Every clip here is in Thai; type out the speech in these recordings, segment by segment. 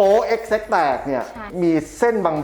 นูดนะกับโป๊เอ็กเซ็กแตกเนี่ยใช่มีเส้นบา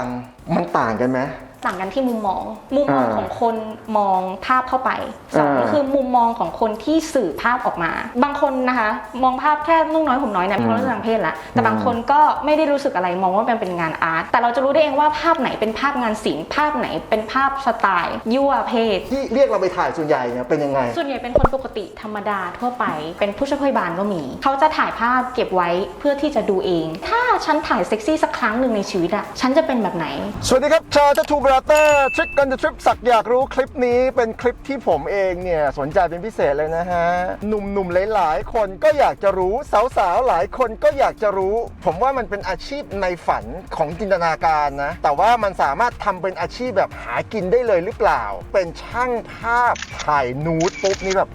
งๆ มันต่างกันไหม ต่างกันที่มุมมอง มุมมองอ่าของคนมองภาพเข้าไปสองอ่าก็คือมุมมองของคนที่สื่อภาพออกมา บางคนนะคะ มองภาพแค่นุ่งน้อยห่มน้อยเนี่ยเพราะเรื่องทางเพศละแต่บางคนก็ไม่ได้รู้สึกอะไรมองว่ามันเป็นงานอาร์ตแต่เราจะรู้ได้เองว่าภาพไหนเป็นภาพงานศิลป์ภาพไหนเป็นภาพสไตล์ยั่วเพศ ที่เรียกเราไปถ่ายส่วนใหญ่เนี่ยเป็นยังไง ส่วนใหญ่เป็นคนปกติธรรมดาทั่วไป เป็นผู้ช่วยพยาบาลก็มี เขาจะถ่ายภาพเก็บไว้เพื่อที่จะดูเอง ถ้าฉันถ่ายเซ็กซี่สักครั้งหนึ่งในชีวิตอะฉันจะเป็นแบบไหนสวัสดีครับชาวทัตูบราเตอร์ทริ c กันทริปสักอยากรู้คลิปนี้เป็นคลิปที่ผมเองเนี่ย สนใจเป็นพิเศษเลยนะฮะ หนุ่มๆหลายๆ คนก็อยากจะรู้สาวๆ หลายคนก็อยากจะรู้ ผมว่ามันเป็นอาชีพในฝันของจินตนาการนะ แต่ว่ามันสามารถทำเป็นอาชีพแบบหากินได้เลยหรือเปล่า เป็นช่างภาพถ่ายนูดปุ๊บนี่แบบ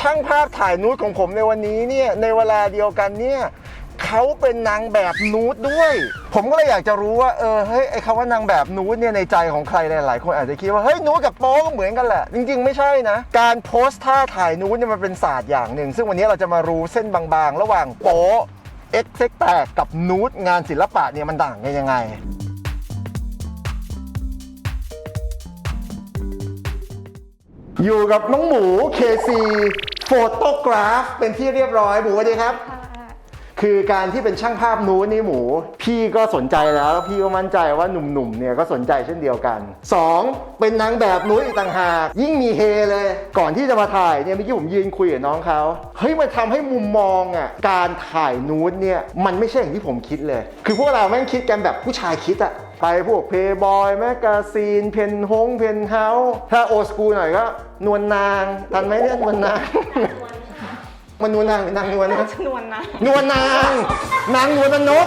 ช่างภาพถ่ายนูดของผมในวันนี้เนี่ยในเวลาเดียวกันเนี่ย เขาเป็นนางแบบนูดด้วย ผมก็เลยอยากจะรู้ว่าเออเฮ้ยไอคำว่านางแบบนูดเนี่ยในใจของใครหลายๆคนอาจจะคิดว่าเฮ้ยนูดกับโป๊ก็เหมือนกันแหละ จริง ๆ ไม่ใช่นะ การโพสท่าถ่ายนูดเนี่ยมันเป็นศาสตร์อย่างหนึ่ง ซึ่งวันนี้เราจะมารู้เส้นบางๆ ระหว่างโป๊เอ็กเซ็กแตกกับนูดงานศิลปะเนี่ยมันต่างกันยังไงอยู่กับน้องหมูเคซีโฟโตกราฟเป็นที่เรียบร้อยหมูสวัสดีครับ คือการที่เป็นช่างภาพนู้นนี่หมู พี่ก็สนใจแล้ว พี่ก็มั่นใจว่าหนุ่มๆเนี่ยก็สนใจเช่นเดียวกัน 2. เป็นนางแบบนู้นอีกต่างหาก ยิ่งมีเฮเลย ก่อนที่จะมาถ่ายเนี่ยเมื่อกี้ผมยืนคุยกับน้องเขาเฮ้ยมันทำให้มุมมองอะการถ่ายนู้นเนี่ยมันไม่ใช่อย่างที่ผมคิดเลย คือพวกเราแม่งคิดกันแบบผู้ชายคิดอะไปพวกเพย์บอยแมกกาซีน เพนฮงเพนเฮาถ้าโอสกูหน่อยก็ นวลนางทันไหมเนี่ยนวลนาง มันนวลนางหรือนางนวลนะชนวนนะนวลนางนางนวลนก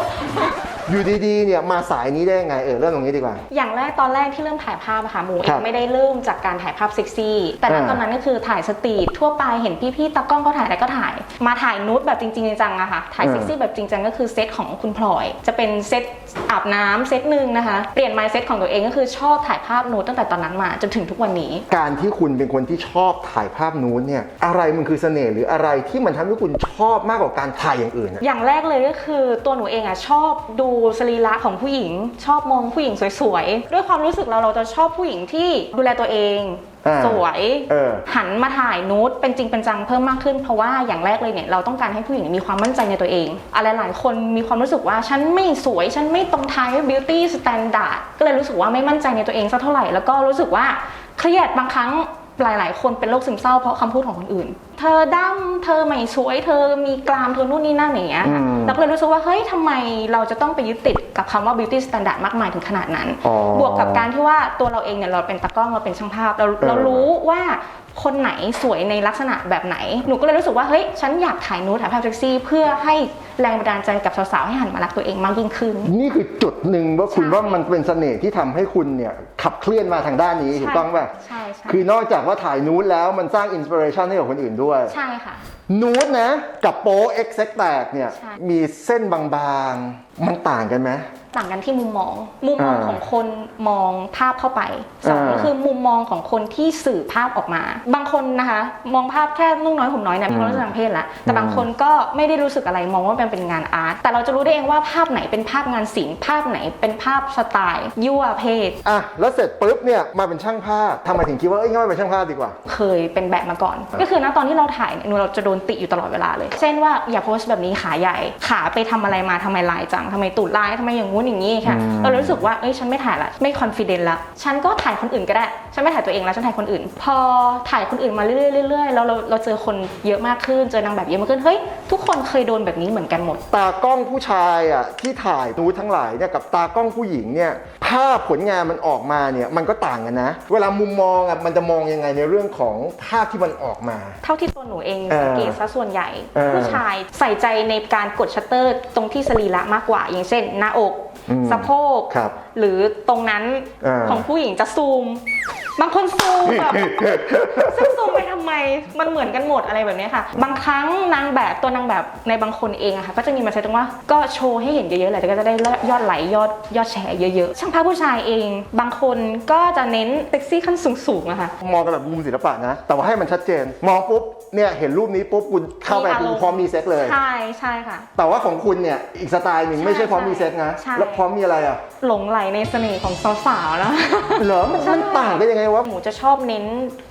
อยู่ดีๆเนี่ยมาสายนี้ได้ยังไงเออเริ่มตรงนี้ดีกว่า อย่างแรกตอนแรกที่เริ่มถ่ายภาพอะค่ะหมูเอครังบไม่ได้เริ่มจากการถ่ายภาพเซ็กซี่ แต่ณอ่าตอนนั้นก็คือถ่ายสตรีททั่วไปเห็นพี่ๆตากล้องเขาถ่ายอะไรก็ถ่าย มาถ่ายนูดแบบจริงๆจังๆอะค่ะถ่ายอ่า เซ็กซี่แบบจริงจังก็คือเซตของคุณพลอย จะเป็นเซตอาบน้ำเซตหนึ่งนะคะเปลี่ยนไมล์เซตของตัวเองก็คือชอบถ่ายภาพนูดตั้งแต่ตอนนั้นมาจนถึงทุกวันนี้ การที่คุณเป็นคนที่ชอบถ่ายภาพนู้นเนี่ยอะไรมันคือเสน่ห์หรืออะไรที่มันทำให้คุณชอบมากกว่าการถ่ายอย่างอื่นอะ อย่างแรกเลยก็คือตัวหนูเองอะชอบดูสรีระของผู้หญิง ชอบมองผู้หญิงสวยๆ ด้วยความรู้สึกเราเราจะชอบผู้หญิงที่ดูแลตัวเอง อ่าสวยเออ หันมาถ่ายนูดเป็นจริงเป็นจังเพิ่มมากขึ้นเพราะว่าอย่างแรกเลยเนี่ยเราต้องการให้ผู้หญิงมีความมั่นใจในตัวเอง อะไรหลายคนมีความรู้สึกว่าฉันไม่สวยฉันไม่ตรงทายบิวตี้สแตนดาร์ดก็เลยรู้สึกว่าไม่มั่นใจในตัวเองสักเท่าไหร่แล้วก็รู้สึกว่าเครียดบางครั้ง หลาย ๆ คนเป็นโรคซึมเศร้าเพราะคำพูดของคนอื่น เธอดำเธอไม่สวย เธอมีกรามเธอนู่นนี่นั่นอย่างเงี้ยค่ะอืม เราก็เลยรู้สึกว่าเฮ้ยทำไมเราจะต้องไปยึดติดกับคำว่า beauty standard มากมายถึงขนาดนั้น อ๋อ บวกกับการที่ว่าตัวเราเองเนี่ยเราเป็นตากล้องเราเป็นช่างภาพเราเออ เรารู้ว่าคนไหนสวยในลักษณะแบบไหน หนูก็เลยรู้สึกว่าเฮ้ยฉันอยากถ่ายนูดถ่ายภาพเซ็กซี่ เพื่อให้แรงบันดาลใจกับสาวๆให้หันมารักตัวเองมากยิ่งขึ้น นี่คือจุดหนึ่งว่าคุณใช่ ว่ามันเป็นเสน่ห์ที่ทำให้คุณเนี่ย ขับเคลื่อนมาทางด้านนี้ถูกต้องป่ะใช่ใช่คือนอกจากว่าถ่ายนูดแล้วมันสร้างอินสปิเรชันให้กับคนอื่นด้วย ใช่ค่ะ นูดนะ กับโป๊เอ็กเซ็กแตกเนี่ย ใช่ มีเส้นบางๆ มันต่างกันไหม ต่างกันที่มุมมอง มุมมองอ่าของคนมองภาพเข้าไปสองอ่าก็คือมุมมองของคนที่สื่อภาพออกมา บางคนนะคะ มองภาพแค่นุ่งน้อยห่มน้อยเนี่ยเพราะเรื่องทางเพศละแต่บางคนก็ไม่ได้รู้สึกอะไรมองว่ามันเป็นงานอาร์ตแต่เราจะรู้ได้เองว่าภาพไหนเป็นภาพงานศิลป์ภาพไหนเป็นภาพสไตล์ ยั่วเพศ อะแล้วเสร็จปุ๊บเนี่ยมาเป็นช่างภาพทำไมถึงคิดว่าเอ้ยงั้นมาเป็นช่างภาพดีกว่า เคยเป็นแบบมาก่อน ก็คือณตอนที่เราถ่ายเนี่ยหนูเราจะโดนติอยู่ตลอดเวลาเลย เช่นว่าอย่าโพสต์แบบนี้ขาใหญ่ ขาไปทำอะไรมาทำไมลายจังทำไมตูดลายทำไมอย่างงู้นอย่างนี้ค่ะ อืม เรารู้สึกว่าเอ้ยฉันไม่ถ่ายละไม่คอนฟ ident ละฉันก็ถ่ายคนอื่นก็ได้ ฉันไม่ถ่ายตัวเองแล้วฉันถ่ายคนอื่น พอถ่ายคนอื่นมาเรื่อยๆเรื่อยๆแล้วเราเราเจอคนเยอะมากขึ้นเจอนางแบบเยอะมากขึ้นเฮ้ยทุกคนเคยโดนแบบนี้เหมือนกันหมด ตากล้องผู้ชายอะที่ถ่ายนูดทั้งหลายเนี่ยกับตากล้องผู้หญิงเนี่ยภาพผลงานมันออกมาเนี่ยมันก็ต่างกันนะ เวลามุมมองอะมันจะมองยังไงในเรื่องของภาพที่มันออกมา เท่าที่ตัวหนูเองเออสังเกตซะส่วนใหญ่ เออผู้ชายใส่ใจในการกดชัตเตอร์ตรงที่สรีระมากกว่า อย่างเช่น หน้าอก อืมสะโพก ครับหรือตรงนั้นเออ ของผู้หญิงจะซูม บางคนซูมแบบ ซึ่งซูมไปทำไม มันเหมือนกันหมดอะไรแบบเนี้ยค่ะ บางครั้งนางแบบตัวนางแบบในบางคนเองอะค่ะ ก็จะมีมาใช้ตรงว่าก็โชว์ให้เห็นเยอะๆแหละแต่ก็จะได้ยอดไหลค์ยอดยอดแชร์เยอะๆ ช่างภาพผู้ชายเอง บางคนก็จะเน้นเซ็กซี่ขั้นสูงๆอะค่ะ มองกันแบบมุมศิลปะนะ แต่ว่าให้มันชัดเจน มองปุ๊บ เนี่ยเห็นรูปนี้ปุ๊บคุณเข้าไปมีอารคุมณณ์พร้อมมีเซ็กเลย ใช่ใช่ค่ะ แต่ว่าของคุณเนี่ยอีกสไตล์หนึ่งใช่ไม่ใช่พร้อมมีเซ็กนะใช่แล้วพร้อมมีอะไรอะหลงไหลในเสน่ห์ของสาวๆนะเหรอมันมันต่างกันยังไงวะหมูจะชอบเน้น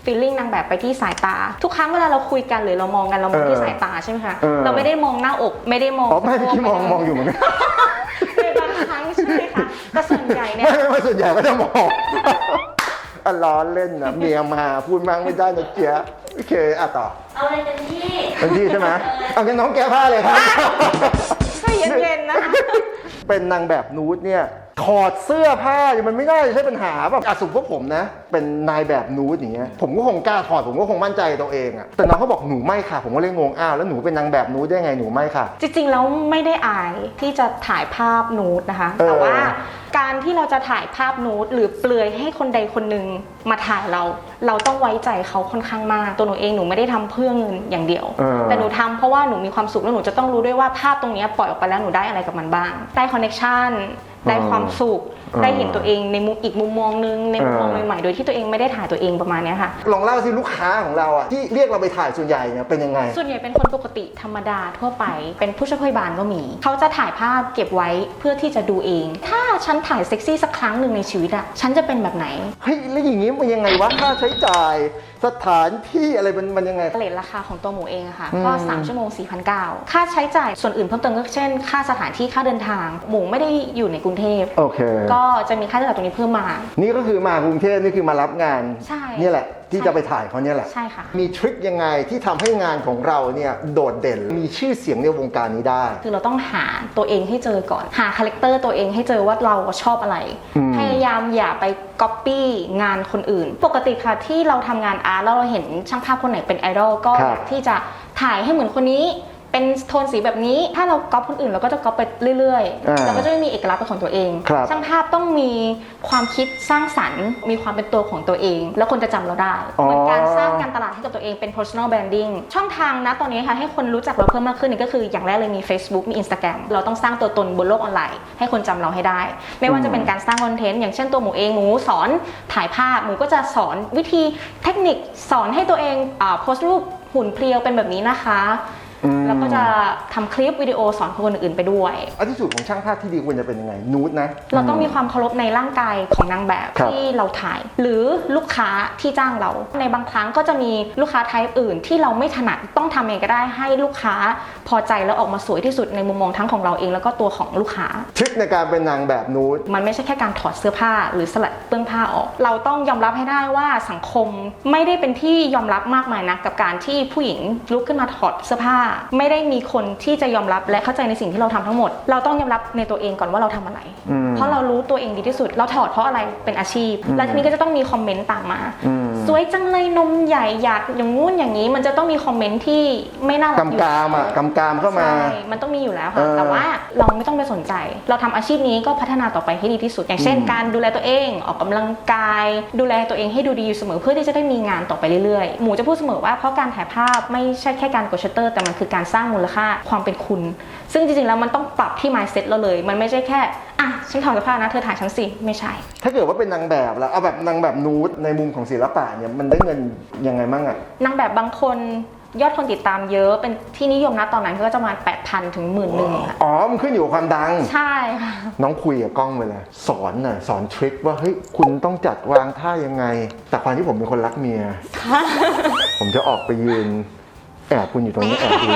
ฟีลลิ่งนางแบบไปที่สายตา ทุกครั้งเวลาเราคุยกันหรือเรามองกันเรามองที่เออสายตาใช่ไหมคะเออเราไม่ได้มองหน้าอกไม่ได้มองอ๋อไม่เมื่อกี้มองสะโพกมองอยู่เหมือนกันในบางครั้งใช่ไหมคะแต่ส่วนใหญ่เนี่ยไม่ไม่ไม่ส่วนใหญ่ก็จะมองอะล้อเล่นนะเมียมาพูดมั่งไม่ได้นะเจ๊ยะโอเคอะต่อเอาเลยเต็มที่เป็นที่ใช่ไหมเอางั้นน้องแก้ผ้าเลยครับให้เย็นๆนะคะเป็นนางแบบนูดเนี่ย ถอดเสื้อผ้าเนี่ยมันไม่ได้ใช่ปัญหาแบบอะสมมติว่าผมนะ เป็นนายแบบนูดอย่างเงี้ยผมก็คงกล้าถอดผมก็คงมั่นใจตัวเองอะแต่น้องเขาบอกหนูไม่ค่ะ ผมก็เลยงงอ้าวแล้วหนูเป็นนางแบบนูดได้ไงหนูไม่ค่ะ จริงๆแล้วไม่ได้อายที่จะถ่ายภาพนูดนะคะเออแต่ว่าการที่เราจะถ่ายภาพนูดหรือเปลือยให้คนใดคนหนึ่งมาถ่ายเรา เราต้องไว้ใจเขาค่อนข้างมาก ตัวหนูเองหนูไม่ได้ทำเพื่อเงินอย่างเดียวเออแต่หนูทำเพราะว่าหนูมีความสุขแล้วหนูจะต้องรู้ด้วยว่าภาพตรงเนี้ยปล่อยออกไปแล้วหนูได้อะไรกับมันบ้าง ได้คอนเน t ชัน ได้ความสุขได้เห็นตัวเองในมุมอีกมุมมองนึงในมุมมองเออใหม่ๆโดยที่ตัวเองไม่ได้ถ่ายตัวเองประมาณเนี้ยค่ะ ลองเล่าสิลูกค้าของเราอะที่เรียกเราไปถ่ายส่วนใหญ่เนี่ยเป็นยังไง ส่วนใหญ่เป็นคนปกติธรรมดาทั่วไป เป็นผู้ช่วยพยาบาลก็มี เขาจะถ่ายภาพเก็บไว้เพื่อที่จะดูเอง ถ้าฉันถ่ายเซ็กซี่สักครั้งหนึ่งในชีวิตอะฉันจะเป็นแบบไหน เฮ้ยแล้วอย่างงี้มันยังไงวะค่าใช้จ่ายสถานที่อะไรมันมันยังไง เลทราคาของตัวหมูเองอะค่ะอืมก็3ชั่วโมง 4,900 ค่าใช้จ่ายส่วนอื่นเพิ่มเติมก็เช่น ค่าสถานที่ค่าเดินทาง หมูไม่ได้อยู่ในกรุงเทพ โอเค ก็จะมีค่าใช้จ่ายตรงนี้เพิ่มมา นี่ก็คือมากรุงเทพนี่คือมารับงานใช่เนี่ยแหละ ที่ใช่จะไปถ่ายเขาเนี่ยแหละใช่ค่ะ มีทริคยังไงที่ทำให้งานของเราเนี่ยโดดเด่นมีชื่อเสียงในวงการนี้ได้ คือเราต้องหาตัวเองให้เจอก่อน หาคาแรคเตอร์ตัวเองให้เจอว่าเราชอบอะไร อืม พยายามอย่าไปก๊อปปี้งานคนอื่น ปกติค่ะที่เราทำงานอาร์ตแล้วเราเห็นช่างภาพคนไหนเป็นไอดอลก็ครับอยากที่จะถ่ายให้เหมือนคนนี้ เป็นโทนสีแบบนี้ ถ้าเราก๊อปคนอื่นเราก็จะก๊อปไปเรื่อยอ่าๆ เราก็จะไม่มีเอกลักษณ์เป็นของตัวเอง ครับ ช่างภาพต้องมีความคิดสร้างสรรค์ มีความเป็นตัวของตัวเอง แล้วคนจะจำเราได้อ๋อ เหมือนการสร้างการตลาดให้กับตัวเองเป็น personal branding ช่องทางนะตอนนี้ค่ะให้คนรู้จักเราเพิ่มมากขึ้นนี่ก็คืออย่างแรกเลยมี Facebook มี Instagram เราต้องสร้างตัวตนบนโลกออนไลน์ ให้คนจำเราให้ได้ ไม่ว่าจะเป็นการสร้างคอนเทนต์อย่างเช่นตัวหมูเองหมูสอนถ่ายภาพหมูก็จะสอนวิธีเทคนิคสอนให้ตัวเองอ่าโพสต์รูปหุ่นเพรียวเป็นแบบนี้นะคะ อืมแล้วก็จะทำคลิปวิดีโอสอนคนอื่นๆไปด้วย อัติสูตของช่างภาพที่ดีควรจะเป็นยังไงนูดนะ เราต้องมีความเคารพในร่างกายของนางแบบครับ ที่เราถ่าย หรือลูกค้าที่จ้างเรา ในบางครั้งก็จะมีลูกค้าไทป์อื่นที่เราไม่ถนัดต้องทำเองก็ได้ให้ลูกค้าพอใจแล้วออกมาสวยที่สุดในมุมมองทั้งของเราเองแล้วก็ตัวของลูกค้า ทริคในการเป็นนางแบบนูด มันไม่ใช่แค่การถอดเสื้อผ้าหรือสลัดเปลื้องผ้าออก เราต้องยอมรับให้ได้ว่าสังคมไม่ได้เป็นที่ยอมรับมากมายนะกับการที่ผู้หญิงลุกขึ้นมาถอดเสื้อผ้าไม่ได้มีคนที่จะยอมรับและเข้าใจในสิ่งที่เราทำทั้งหมด เราต้องยอมรับในตัวเองก่อนว่าเราทำอะไรอืมเพราะเรารู้ตัวเองดีที่สุด เราถอดเพราะอะไรเป็นอาชีพ และทีนี้ก็จะต้องมีคอมเมนต์ตามมาอืม สวยจังเลยนมใหญ่อยากอย่างงู้นอย่างนี้ มันจะต้องมีคอมเมนต์ที่ไม่น่ารักกำอยู่กามอะกำกามเข้ามา ใช่มันต้องมีอยู่แล้วค่ะ เออแต่ว่าเราไม่ต้องไปสนใจ เราทำอาชีพนี้ก็พัฒนาต่อไปให้ดีที่สุด อย่างเช่น อืม การดูแลตัวเองออกกำลังกาย ดูแลตัวเองให้ดูดีอยู่เสมอเพื่อที่จะได้มีงานต่อไปเรื่อยๆ หมูจะพูดเสมอว่าเพราะการถ่ายภาพไม่ใช่แค่การกดชัตเตอร์ แต่มันคือการสร้างมูลค่าความเป็นคุณ ซึ่งจริงๆแล้วมันต้องปรับที่ mindset เราเลย มันไม่ใช่แค่ อะฉันถอดเสื้อผ้านะเธอถ่ายฉันสิไม่ใช่ ถ้าเกิดว่าเป็นนางแบบแล้วเอาแบบนางแบบนูดในมุมของศิลปะเนี่ยมันได้เงินยังไงมั่งอะนางแบบบางคนยอดคนติดตามเยอะเป็นที่นิยมนะตอนนั้นก็จะประมาณ8,000ถึงหมื่นหนึ่งค่ะอ๋อมันขึ้นอยู่กับความดัง ใช่ค่ะ น้องคุยกับกล้องไปเลยสอนน่ะสอนทริคว่าเฮ้ยคุณต้องจัดวางท่ายังไง แต่ความที่ผมเป็นคนรักเมีย ผมจะออกไปยืนแอบคุณอยู่ตรงนี้แอบดู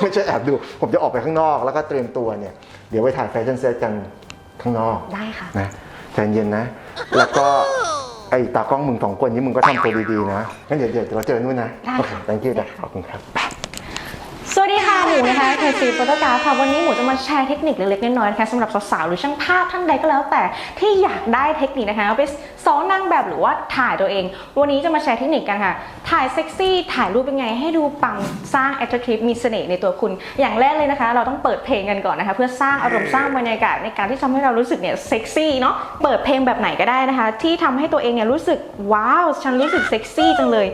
ไม่ใช่แอบดู ผมจะออกไปข้างนอกแล้วก็เตรียมตัวเนี่ย เดี๋ยวไปถ่ายแฟชั่นเซตกันข้างนอกได้ค่ะ นะใจเย็นนะ แล้วก็ไอ้ตากล้องมึงสองคนนี้มึงก็ทำตัวดีๆนะงั้นเดี๋ยวเดี๋ยวเราเจอนู่นนะได้โอเคค่ะ thank you ได้จ้ะค่ะขอบคุณครับ สวัสดีค่ะ หมูนะคะเคซีโฟโตกราฟค่ะวันนี้หมูจะมาแชร์เทคนิคเล็กๆน้อยๆนะคะสำหรับสาวๆหรือช่างภาพท่านใดก็แล้ว แต่ที่อยากได้เทคนิคนะคะไปซ้อนนางแบบหรือว่าถ่ายตัวเอง วันนี้จะมาแชร์เทคนิคกันค่ะ ถ่ายเซ็กซี่ถ่ายรูปเป็นไงให้ดูปังสร้าง attract มีเสน่ห์ในตัวคุณ อย่างแรกเลยนะคะ เราต้องเปิดเพลงกันก่อนนะคะ เพื่อสร้างอารมณ์สร้างบรรยากาศในการที่ทำให้เรารู้สึกเนี่ยเซ็กซี่เนาะเปิดเพลงแบบไหนก็ได้นะคะ ที่ทำให้ตัวเองเนี่ยรู้สึกว้าวฉันรู้สึกเซ็กซี่จังเลย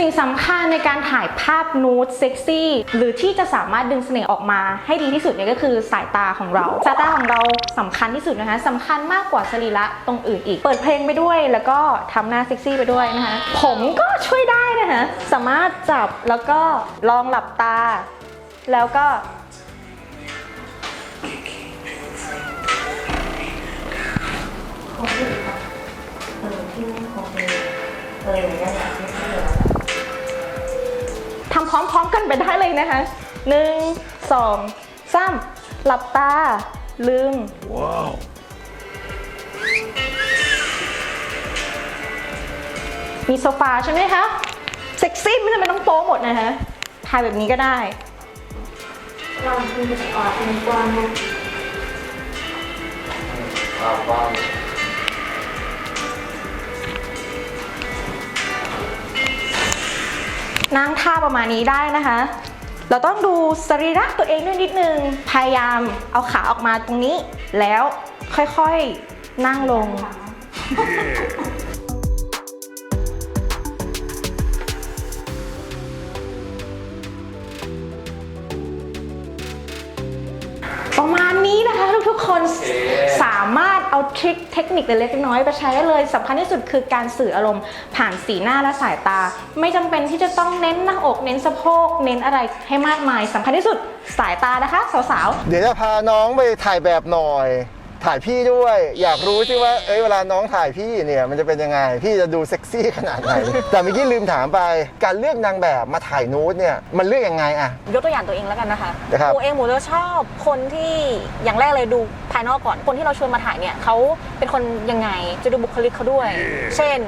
สิ่งสำคัญในการถ่ายภาพนูดเซ็กซี่ หรือที่จะสามารถดึงเสน่ห์ออกมาให้ดีที่สุดเนี่ยก็คือสายตาของเรา สายตาของเราสำคัญที่สุดนะคะสำคัญมากกว่าสรีระตรงอื่นอีก เปิดเพลงไปด้วย แล้วก็ทำหน้าเซ็กซี่ไปด้วยนะคะ ผมก็ช่วยได้นะคะสามารถจับแล้วก็ลองหลับตา แล้วก็ทำ พร้อมๆกันไปได้เลยนะคะหนึ่งสองสามหลับตา ลืมมีโซฟาใช่ไหมคะเซ็กซี่ไม่จำเป็นต้องโป๊หมดนะคะถ่ายแบบนี้ก็ได้ เราคุณจะออกเป็นกวางนั่ นั่งท่าประมาณนี้ได้นะคะ เราต้องดูสรีระตัวเองด้วยนิดนึง พยายามเอาขาออกมาตรงนี้ แล้วค่อยๆนั่งลง เอาทริคเทคนิคเล็กๆน้อยๆไปใช้ได้เลยสำคัญที่สุดคือการสื่ออารมณ์ผ่านสีหน้าและสายตา ไม่จำเป็นที่จะต้องเน้นหน้าอกเน้นสะโพก เน้นอะไรให้มากมายสำคัญที่สุดสายตานะคะสาวๆเดี๋ยวจะพาน้องไปถ่ายแบบหน่อย ถ่ายพี่ด้วย อยากรู้สิว่าเอ้ยเวลาน้องถ่ายพี่เนี่ยมันจะเป็นยังไง พี่จะดูเซ็กซี่ขนาดไหน แต่เมื่อกี้ลืมถามไป การเลือกนางแบบมาถ่ายนูดเนี่ยมันเลือกยังไงอะ ยกตัวอย่างตัวเองแล้วกันนะคะนะครับหมูเองหมูจะชอบคนที่อย่างแรกเลยดูภายนอกก่อน คนที่เราชวนมาถ่ายเนี่ยเขาเป็นคนยังไง จะดูบุคลิกเขาด้วย เช่น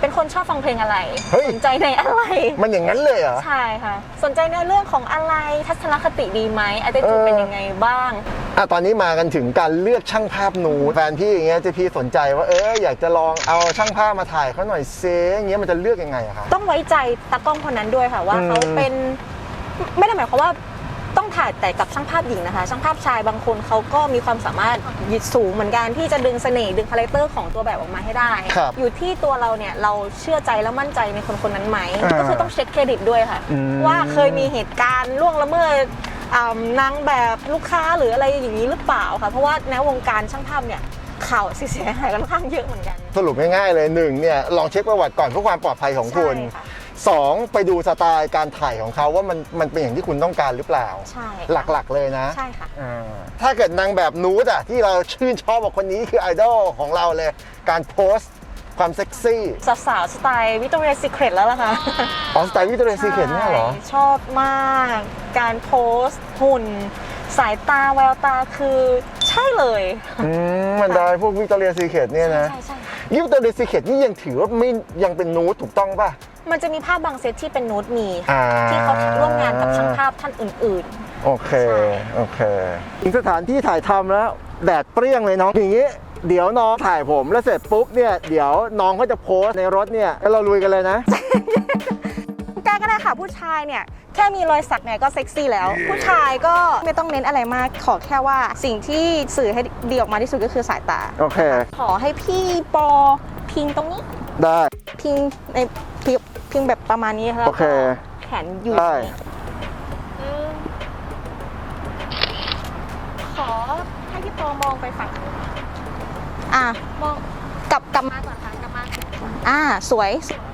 เป็นคนชอบฟังเพลงอะไร เฮ้ย สนใจในอะไร มันอย่างนั้นเลยเหรอ ใช่ค่ะ สนใจในเรื่องของอะไรทัศนคติดีไหมอาจจะเออ เป็นยังไงบ้าง อะตอนนี้มากันถึงการเลือกช่างภาพนูดแฟนพี่อย่างเงี้ยเจะพี่สนใจว่าเอออยากจะลองเอาช่างภาพมาถ่ายเขาหน่อยเซอย่างเงี้ยมันจะเลือกยังไงอะคะ ต้องไว้ใจตากล้องคนนั้นด้วยค่ะว่าอืม เขาเป็น ไม่ได้หมายความว่าต้อง ถ่ายแต่กับช่างภาพหญิงนะคะ ช่างภาพชายบางคนเขาก็มีความสามารถยิดสูงเหมือนกันที่จะดึงเสน่ห์ดึงคาแรคเตอร์ของตัวแบบออกมาให้ได้ ครับอยู่ที่ตัวเราเนี่ยเราเชื่อใจแล้วมั่นใจในคนคนนั้นไหมอ่าก็คือต้องเช็คเครดิตด้วยค่ะ อืม ว่าเคยมีเหตุการณ์ล่วงละเมิดอ่านางแบบลูกค้าหรืออะไรอย่างนี้หรือเปล่าค่ะเพราะว่าในวงการช่างภาพเนี่ยข่าวเสียหายค่อนข้างเยอะเหมือนกัน สรุปง่ายๆเลยหนึ่งเนี่ยลองเช็คประวัติก่อนเพื่อความปลอดภัยของคุณ ใช่ค่ะ สองไปดูสไตล์การถ่ายของเขาว่ามันมันเป็นอย่างที่คุณต้องการหรือเปล่า ใช่หลักๆเลยนะใช่ค่ะ อ่าถ้าเกิดนางแบบนูดอะที่เราชื่นชอบว่าคนนี้คือไอดอลของเราเลย การโพสต์ความเซ็กซี่สาวๆสไตล์วิต o เ i ียซีเครตแล้วล่ะค่ะออสไตล์วิตเตอร์ซีเคทเนี่ยเหรอ ใช่ชอบมาก การโพสต์หุ่น สายตาแววตาคือใช่เลย อืมมันได้พวกวิกตอเรียซีเคทเนี่ยนะ ใช่ใช่ ค่ะวิกตอเรียซีเคทนี่ยังถือว่าไม่ยังเป็นนูดถูกต้องป่ะ มันจะมีภาพบางเซตที่เป็นนูดมีอ่าค่ะที่เขาร่วมงานกับช่างภาพท่านอื่น โอเค ใช่ โอเค ถึงสถานที่ถ่ายทำแล้ว แดดเปรี้ยงเลยน้อง อย่างนี้ เดี๋ยวน้องถ่ายผมแล้วเสร็จปุ๊บเนี่ย เดี๋ยวน้องก็จะโพสต์ในรถเนี่ยแล้วเราลุยกันเลยนะ ๆ กล้าก็ได้ค่ะผู้ชายเนี่ยแค่มีรอยสักเนี่ยก็เซ็กซี่แล้ว ผู้ชายก็ไม่ต้องเน้นอะไรมากขอแค่ว่าสิ่งที่สื่อให้ดีออกมาที่สุดก็คือสายตา โอเค ขอให้พี่ปอพิงตรงนี้ ได้ พิงในพิงพิงแบบประมาณนี้ค่ะโอเคแล้วก็แขนอยู่ได้อืมขอให้พี่ปอมองไปฝั่งนู้นอะมองกลับกลับมาก่อนค่ะกลับมาอ่าสวยขา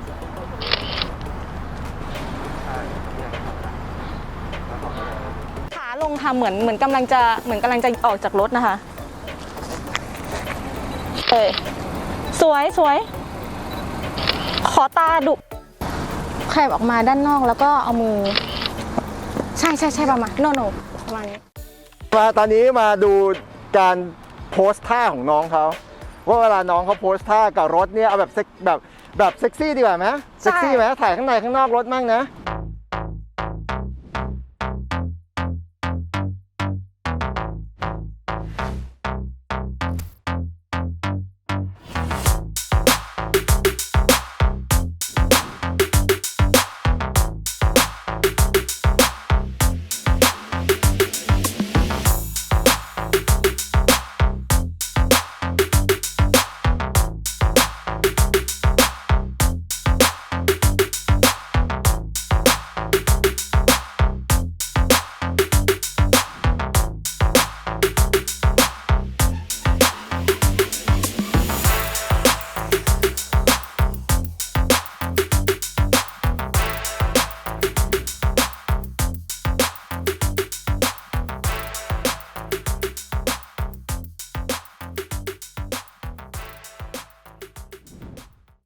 ลงค่ะเหมือนเหมือนกำลังจะเหมือนกำลังจะออกจากรถนะคะเอยสวยสวย ขอตาดุแคบออกมาด้านนอกแล้วก็เอามือ ใช่ใช่ใช่ประมาณโนโนประมาณนี้มาตอนนี้มาดูการโพสท่าของน้องเขาว่าเวลาน้องเขาโพสท่ากับรถเนี่ยเอาแบบเซ็กแบบแบบเซ็กซี่ดีกว่าไหมเซ็กซี่ไหมถ่ายข้างในข้างนอกรถมั่งนะ